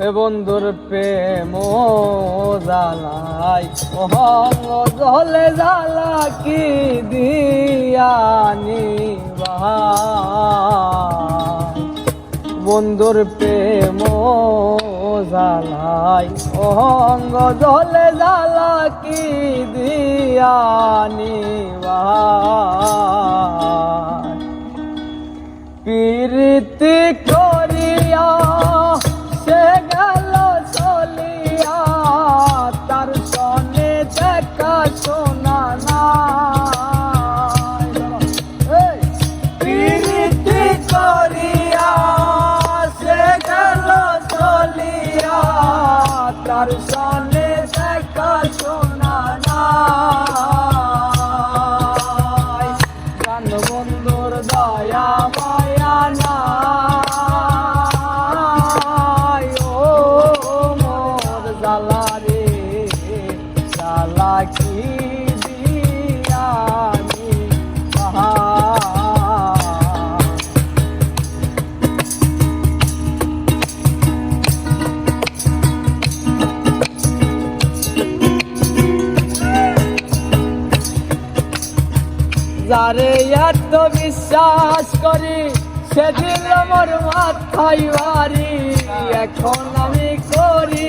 বন্ধুর প্রেম জালাই অহঙ্গ জলে জালা কি দিয়ানি বন্ধুর প্রেম জালাই অহঙ্গ জলে জালা কি দিয়ানি বা রাখি আমি যারে এত বিশ্বাস করি সেদিন আমার মাথায় বাড়ি এখন আমি করি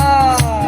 Ah.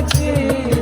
আছে